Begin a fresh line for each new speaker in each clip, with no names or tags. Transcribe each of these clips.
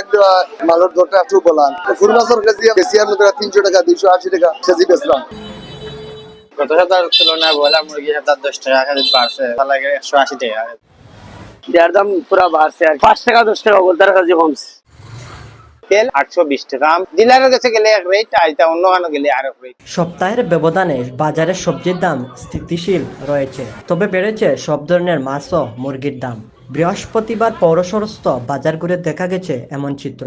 এক মালের দরটা একটু বলান। ফুল মাছের কেজি বেশি আর মধ্যে তিনশো টাকা দুইশো আশি টাকা কেজি বেচলাম।
গত সপ্তাহের তুলনায় ব্রয়লার মুরগি সপ্তাহ দশ টাকা কেজি বাড়ছে। তার লাগে একশো আশি টাকা।
দেড় দাম পুরা বাড়ছে আর পাঁচ টাকা দশ টাকা কাছে কমছে।
তেল আটশো বিশ টাকা। ডিলারের কাছে গেলে এক রেট এটা অন্য কানো গেলে আর এক রেট
সপ্তাহের ব্যবধানে বাজারে সবজির দাম স্থিতিশীল রয়েছে তবে বেড়েছে সব ধরনের মাছ ও মুরগির দাম। বৃহস্পতিবার পৌরসরস্থ বাজার ঘুরে দেখা গেছে এমন চিত্র।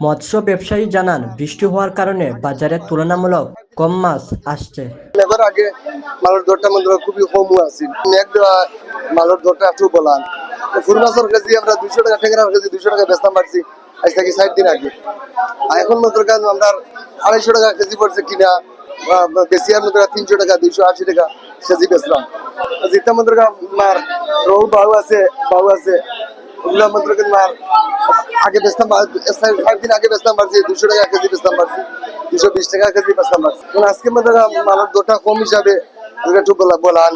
মৎস্য ব্যবসায়ী জানান, বৃষ্টি হওয়ার কারণে বাজারে তুলনামূলক কম মাছ আসছে।
এবার আগে দরটা খুবই কম আছে দরটা একটু বলান আমরা দুইশো টাকা ঠেকেরার দুইশো টাকা বেচতাম পারছি আজ থেকে দিন আগে। এখন মতো আমরা আড়াইশো টাকা কেজি পড়ছে কিনা বেশি আর মতো তিনশো টাকা, দুইশো আশি টাকা কেজি বেচলাম। জিতা মতো মার রৌ বাহু আছে বাহু আছে। ওগুলা মতো মার আগে বেচতাম ষাট দিন আগে বেচতাম পারছি দুশো টাকা কেজি বেচতাম পারছি দুশো বিশ টাকা কেজি বেচতাম পারছি এখন আজকে মতো মালের দরটা কম হিসাবে একটু বলা বলান,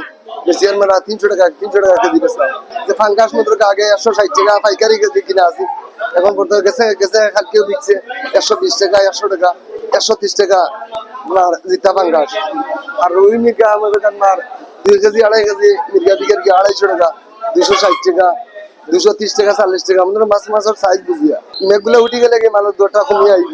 বেশি আর মানে তিনশো টাকা তিনশো টাকা কেজি বেচলাম যে ফাঙ্গাস মতো আগে একশো ষাট টাকা পাইকারি কেজি কিনা আছে, এখন পর্যন্ত গেছে গেছে কেউ বিকছে একশো বিশ টাকা, একশো টাকা, একশো তিরিশ টাকা আপনার জিতা ফাঙ্গাস। আর রুই মির্গা আমাদের মার দুই কেজি আড়াই কেজি মির্গা দিকে কি আড়াইশো টাকা দুশো ষাট টাকা দুশো ত্রিশ টাকা চল্লিশ টাকা। আমাদের মাছ মাছের সাইজ বুঝিয়া। মেঘগুলো উঠি গেলে কি মানুষ দরটা কমিয়ে আইব?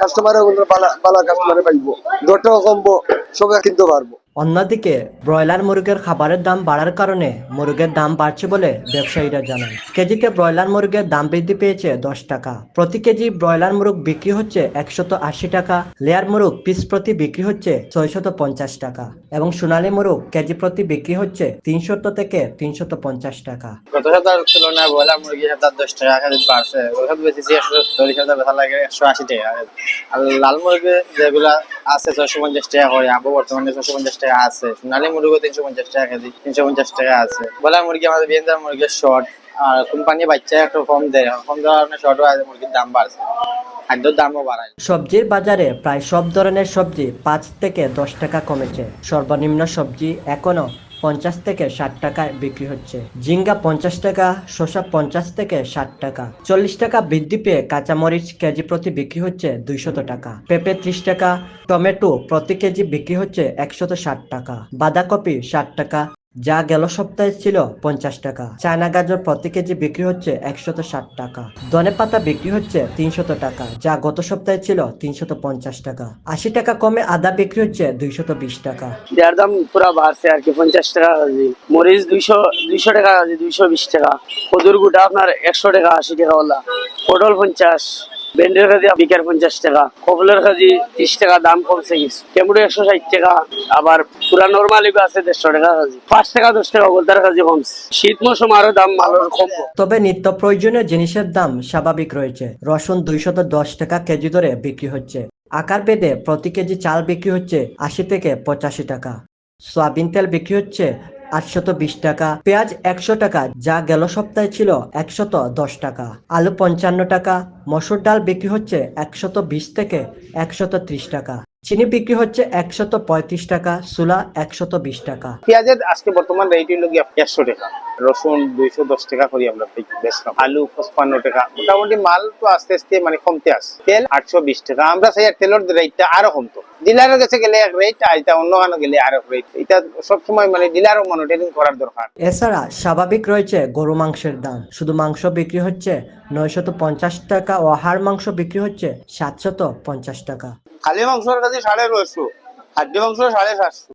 কাস্টমারে বালা বালা কাস্টমারে পাইব। দরটাও কমবো সবাই কিনতে পারব
অন্যদিকে, ব্রয়লার মুরগের খাবারের দাম বাড়ার কারণে মুরগের দাম বাড়ছে বলে ব্যবসায়ীরা জানান। কেজিতে ব্রয়লার মুরগের দাম বৃদ্ধি পেয়েছে দশ টাকা। প্রতি কেজি ব্রয়লার মুরগ বিক্রি হচ্ছে একশত আশি টাকা, লেয়ার মুরগ পিস প্রতি বিক্রি হচ্ছে ছয়শত পঞ্চাশ টাকা এবং সোনালী মুরগ কেজি প্রতি বিক্রি হচ্ছে তিনশত থেকে তিনশত পঞ্চাশ টাকা।
ব্রয়লার মুরগি বাড়ছে। আর লাল মুরগি যেগুলা আছে ছয়শো পঞ্চাশ টাকা করে, আবু বর্তমানে ছয়শো পঞ্চাশ টাকা আছে, সোনালী মুরগিও তিনশো পঞ্চাশ টাকা কেজি, তিনশো পঞ্চাশ টাকা আছে। বলা মুরগি আমাদের বিয়েন্দার মুরগির শর্ট আর কোম্পানি বাচ্চা একটু কম দেয়, কম দেওয়ার কারণে শর্টও আছে, মুরগির দাম বাড়ছে
সবজির বাজারে প্রায় সব ধরনের সবজি পাঁচ থেকে দশ টাকা কমেছে। সর্বনিম্ন সবজি এখনও পঞ্চাশ থেকে ষাট টাকায় বিক্রি হচ্ছে। ঝিঙ্গা পঞ্চাশ টাকা, শসা পঞ্চাশ থেকে ষাট টাকা। চল্লিশ টাকা বৃদ্ধি পেয়ে কাঁচামরিচ কেজি প্রতি বিক্রি হচ্ছে দুইশত টাকা। পেঁপে ত্রিশ টাকা, টমেটো প্রতি কেজি বিক্রি হচ্ছে একশত ষাট টাকা। বাঁধাকপি ষাট টাকা যা গেল সপ্তাহে ছিল পঞ্চাশ টাকা। চায়না গাজর প্রতি কেজি বিক্রি হচ্ছে একশত ষাট টাকা। ধনে পাতা বিক্রি হচ্ছে তিনশত টাকা, যা গত সপ্তাহে ছিল তিনশত পঞ্চাশ টাকা। আশি টাকা কমে আদা বিক্রি হচ্ছে দুইশত বিশ টাকা।
যার দাম পুরা বাড়ছে আর কি, পঞ্চাশ টাকা মরিচ দুইশো দুইশো টাকা দুইশো বিশ টাকা। কদুর গুটা আপনার একশো টাকা, আশি টাকা পটল পঞ্চাশ। বিকের পঞ্চাশ টাকা ত্রিশ টাকা, দাম কমছে কিছু। একশো ষাট টাকা, আবার পুরা নর্মালি আছে দেড়শো টাকা পাঁচ টাকা, দশ টাকা কমছে। শীত মৌসুম আরও দাম ভালো
তবে নিত্য প্রয়োজনীয় জিনিসের দাম স্বাভাবিক রয়েছে। রসুন দুইশত দশ টাকা কেজি ধরে বিক্রি হচ্ছে। আকার বেদে প্রতি কেজি চাল বিক্রি হচ্ছে আশি থেকে পঁচাশি টাকা। সয়াবিন তেল বিক্রি হচ্ছে আটশত বিশ টাকা। পেঁয়াজ একশো টাকা, যা গেল সপ্তাহে ছিল একশত দশ টাকা। আলু পঞ্চান্ন টাকা, মসুর ডাল বিক্রি হচ্ছে একশত বিশ থেকে একশত ত্রিশ টাকা। চিনি বিক্রি হচ্ছে একশত পঁয়ত্রিশ টাকা সুলা একশত বিশ টাকা।
পেঁয়াজের আজকে বর্তমান রেট হলো গিয়ে একশো টাকা। রসুন দুইশো দশ টাকা করে আমরা বেচলাম আলু পঁচপান্ন টাকা। মোটামুটি মাল তো আস্তে আস্তে মানে কমতে আসে তেল আটশো বিশ টাকা। আমরা সেই তেলের রেটটা আরও কমতো। ডিলারের কাছে গেলে এক রেট আর এটা অন্য কানো গেলে আরও রেট এটা সবসময় মানে ডিলারও মনিটরিং করার দরকার।
এছাড়া স্বাভাবিক রয়েছে গরু মাংসের দাম। শুধু মাংস বিক্রি হচ্ছে নয়শত পঞ্চাশ টাকা ও হাড় মাংস বিক্রি হচ্ছে সাতশত পঞ্চাশ টাকা।
খালি মাংসের কাছে সাড়ে নয়শো হাড্ডি মাংস সাড়ে সাতশো।